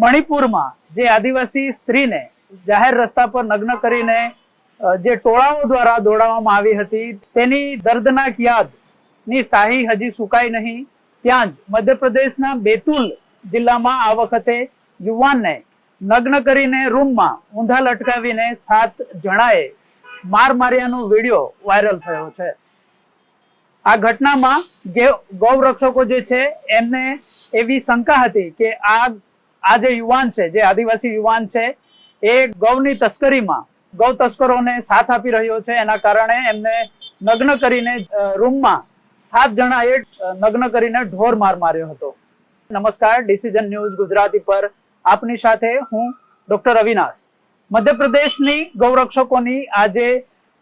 મણિપુરમાં જે આદિવાસી સ્ત્રીને જાહેર રસ્તા પર નગ્ન કરીને જે ટોળાઓ દ્વારા દોડાવવામાં આવી હતી, તેની દર્દનાક યાદની શાહી હજી સુકાઈ નહીં. ત્યાં જ મધ્યપ્રદેશના બેતુલ જિલ્લામાં આ વખતે યુવાનને નગ્ન કરીને રૂમમાં ઊંધા લટકાવીને સાત જણાએ માર માર્યાનો વીડિયો વાયરલ થયો છે. આ ઘટનામાં ગૌરક્ષકો જે છે, એમને એવી શંકા હતી કે આ આ જે યુવાન છે, જે આદિવાસી યુવાન છે, એ ગૌની તસ્કરીમાં, ગૌ તસ્કરોને સાથ આપી રહ્યો છે. એના કારણે એમને નગ્ન કરીને રૂમમાં સાત જણા એ નગ્ન કરીને ઢોર માર માર્યો હતો. નમસ્કાર, ડિસિઝન ન્યૂઝ ગુજરાતી પર આપની સાથે હું ડોક્ટર અવિનાશ. મધ્યપ્રદેશની ગૌરક્ષકોની આજે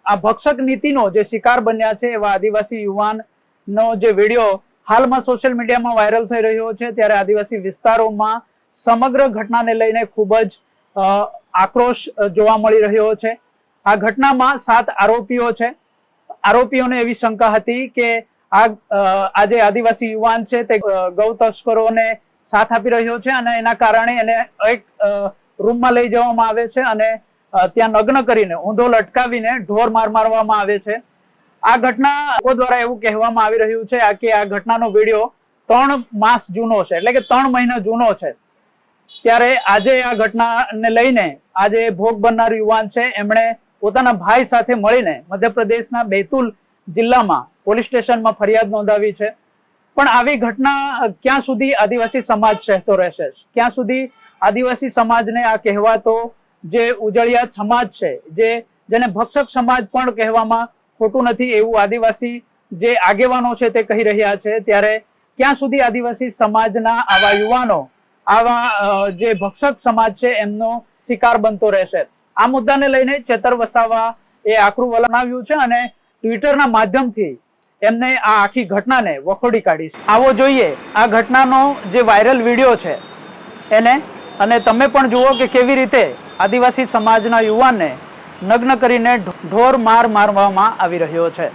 આ ભક્ષક નીતિનો જે શિકાર બન્યા છે, એવા આદિવાસી યુવાનનો જે વીડિયો હાલમાં સોશિયલ મીડિયામાં વાયરલ થઈ રહ્યો છે, ત્યારે આદિવાસી વિસ્તારોમાં સમગ્ર ઘટનાને લઈને ખૂબ જ આક્રોશ જોવા મળી રહ્યો છે. આ ઘટનામાં સાત આરોપીઓ છે. આરોપીઓને એવી શંકા હતી કે આ આજે આદિવાસી યુવાન છે તે ગૌ તસ્કરોને સાથ આપી રહ્યો છે અને એના કારણે એને એક રૂમમાં લઈ જવામાં આવે છે અને ત્યાં નગ્ન કરીને ઊંધો લટકાવીને ઢોર માર મારવામાં આવે છે. આ ઘટના દ્વારા એવું કહેવામાં આવી રહ્યું છે કે આ ઘટનાનો વીડિયો ત્રણ માસ જૂનો છે, એટલે કે ત્રણ મહિના જૂનો છે. ત્યારે આજે આ ઘટનાને લઈને આજે ભોગ બનનાર યુવાન છે. એમણે પોતાના ભાઈ સાથે મળીને મધ્યપ્રદેશના બેતુલ જિલ્લામાં પોલીસ સ્ટેશનમાં ફરિયાદ નોંધાવી છે. પણ આવી ઘટના ક્યાં સુધી આદિવાસી સમાજ સહેતો રહેશે? ક્યાં સુધી આદિવાસી સમાજને આ કહેવાતો જે ઉજળિયાત સમાજ છે, જે જેને ભક્ષક સમાજ પણ કહેવામાં ખોટું નથી એવું આદિવાસી જે આગેવાનો છે તે કહી રહ્યા છે. ત્યારે ક્યાં સુધી આદિવાસી સમાજના આવા યુવાનો આવા જે ભક્ષક સમાજ છે, એમનો શિકાર બનતો રહેશે. આ મુદ્દાને લઈને ચેતર વસાવા એ આકરું વલણ આવ્યું છે અને ટ્વિટરના માધ્યમથી એમને આ આખી ઘટનાને વખોડી કાઢી છે. આવો જોઈએ, આ ઘટનાનો જે વાયરલ વીડિયો છે, એને અને તમે પણ જુઓ કે કેવી રીતે આદિવાસી સમાજના યુવાનને નગ્ન કરીને ઢોર માર મારવામાં આવી રહ્યો છે.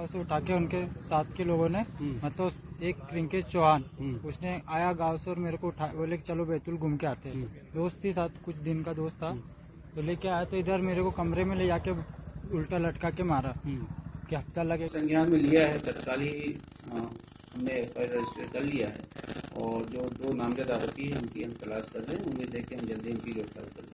गाँव से उठा के उनके साथ के लोगों ने मतलब एक रिंकेश चौहान उसने आया गाँव से और मेरे को उठा बोले कि चलो बैतूल घूम के आते हैं। दोस्त थी साथ कुछ दिन का दोस्त था। तो लेके आया तो इधर मेरे को कमरे में ले जाके उल्टा लटका के मारा। कि हफ़्ता लगे। संज्ञान में लिया है तत्काल ही हमने एफ़ आई रजिस्टर कर लिया है। और जो दो नामजद आरोपी हैं उनकी हम तलाश कर रहे हैं। उम्मीद है कि हम जल्दी उनकी गिरफ़्तार कर लेंगे